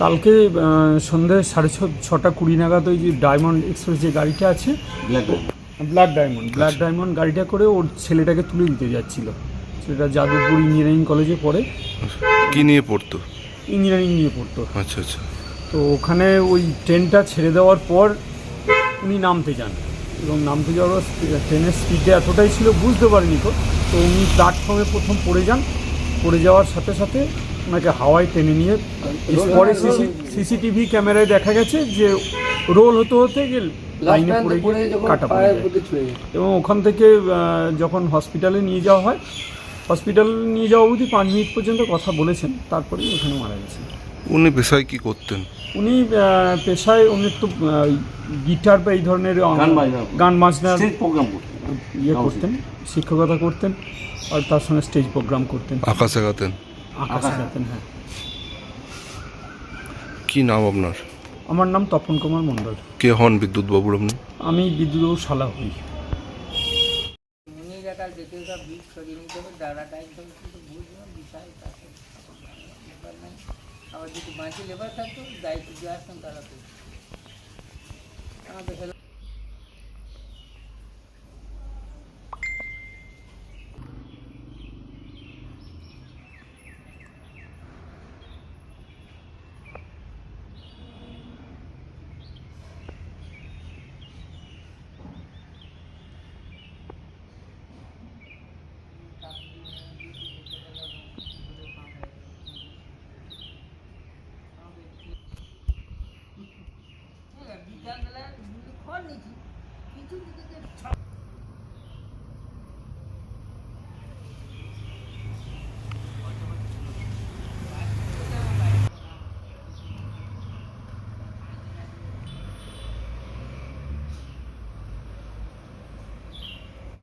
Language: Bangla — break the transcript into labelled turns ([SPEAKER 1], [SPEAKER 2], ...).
[SPEAKER 1] কালকে সন্ধ্যে সাড়ে ছ ছটা কুড়ি নাগাদ ওই যে ডায়মন্ড এক্সপ্রেস যে গাড়িটা আছে ব্ল্যাক ডায়মন্ড ব্ল্যাক ডায়মন্ড গাড়িটা করে ওর ছেলেটাকে তুলে দিতে যাচ্ছিল। সেটা যাদবপুর ইঞ্জিনিয়ারিং কলেজে পড়ে।
[SPEAKER 2] কি নিয়ে পড়তো?
[SPEAKER 1] ইঞ্জিনিয়ারিং নিয়ে পড়তো।
[SPEAKER 2] আচ্ছা আচ্ছা।
[SPEAKER 1] তো ওখানে ওই ট্রেনটা ছেড়ে দেওয়ার পর উনি নামতে যান। এবং নামতে যাওয়ার ট্রেনের স্পিডটা এতটাই ছিল বুঝতে পারিনি তো। তো উনি প্ল্যাটফর্মে প্রথম পড়ে যান। পড়ে যাওয়ার সাথে সাথে ওনাকে হাওয়ায় টেনে নিয়ে পরে সিসি সিসিটিভি ক্যামেরায় দেখা গেছে যে রোল হতে হতে গেল লাইনে পড়ে গিয়ে কাটা পড়ে এবং ওখান থেকে যখন হসপিটালে নিয়ে যাওয়া হয় হসপিটাল নিয়ে যাওয়া অবধি পাঁচ মিনিট পর্যন্ত কথা বলেছেন তারপরেই ওখানে মারা গেছেন।
[SPEAKER 2] উনি পেশায় কি করতেন?
[SPEAKER 1] উনি পেশায় উনি একটু গিটার বা এই ধরনের
[SPEAKER 3] গান বাজনা। প্রোগ্রাম
[SPEAKER 1] ইয়ে করতেন শিক্ষকতা করতেন আর তার সঙ্গে স্টেজ প্রোগ্রাম করতেন।
[SPEAKER 2] আঁকা শেখাতেন
[SPEAKER 1] গাতেন। হ্যাঁ।
[SPEAKER 2] কি নাম আপনার?
[SPEAKER 1] আমার নাম তপন কুমার মণ্ডল।
[SPEAKER 2] কে হন বিদ্যুৎ বাবুর আপনি?
[SPEAKER 1] আমি বিদ্যুৎ বাবু শালা হই।
[SPEAKER 4] আবার যদি বাঁচি লেবার থাকতো দায়িত্ব দিয়ে আসতাম তারা তো আমাদের হেল্প বিকালবেলা